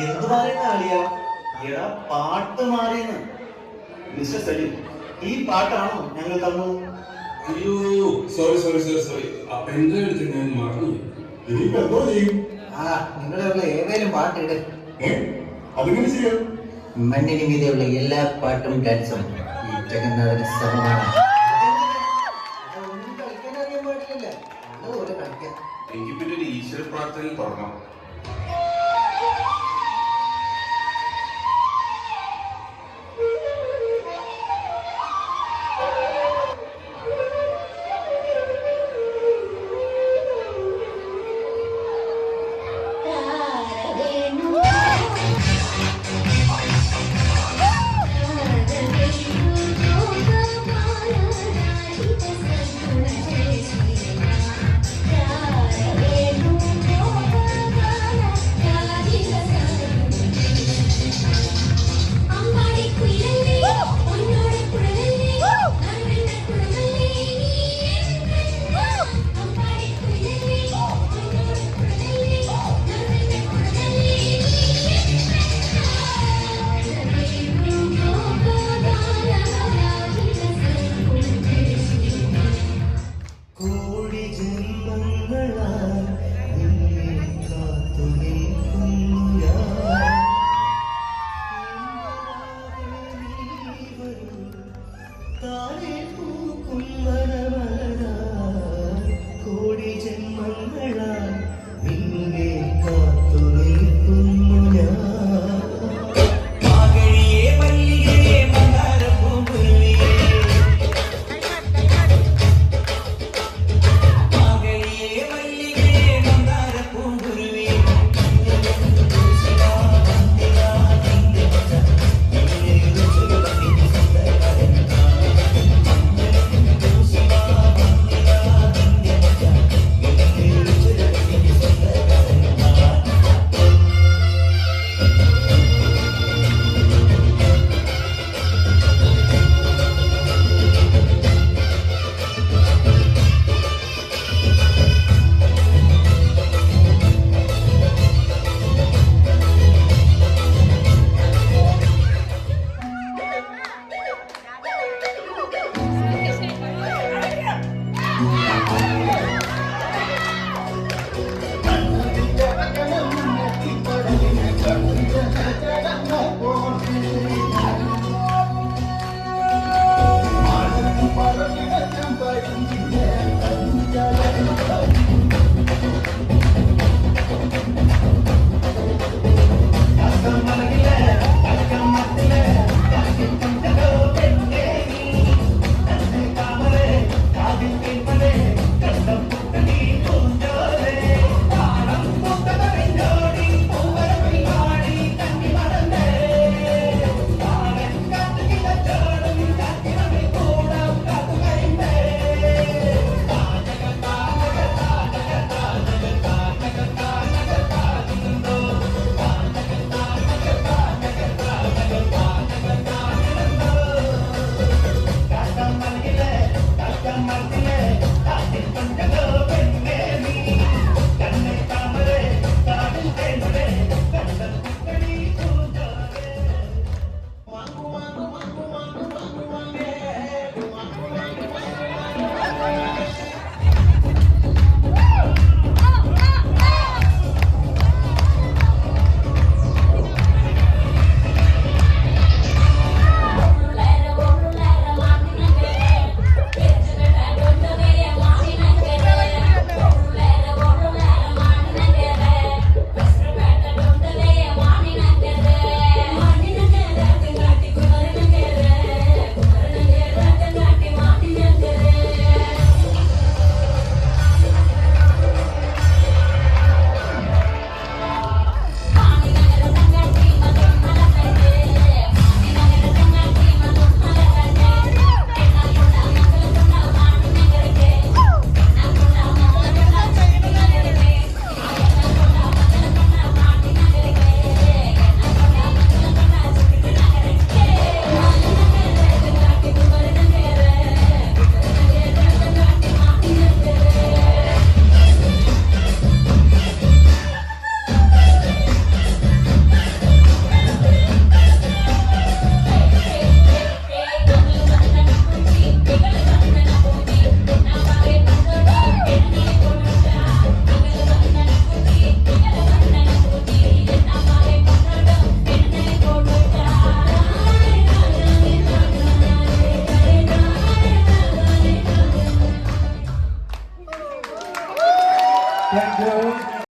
എന്ത് പറയുന്ന ആളിയ? എടാ പാട്ട് മാറിയെന്ന്. മിസ്റ്റർ സലീം ഈ പാട്ടാണോ ഞങ്ങൾ തന്നു? അയ്യോ സോറി സോറി സോറി സോറി ആ പെൻഡ്രൈവ് എടുത്ത്? ഞാൻ മറന്നു ഇനിയിപ്പോ എന്തോ ചെയ്യും? ആ നിങ്ങളുള്ള ഏതേലും പാട്ടിട് അതിങ്ങനെ ചെയ്യാം? മണ്ണിന് മീതെയുള്ള എല്ലാ പാട്ടും ഡാൻസും ഈ ജഗന്നാഥന് സമമാണ് എനിക്ക് പിന്നെ ഒരു ഈശ്വര പ്രാർത്ഥനയിൽ തുടങ്ങാം.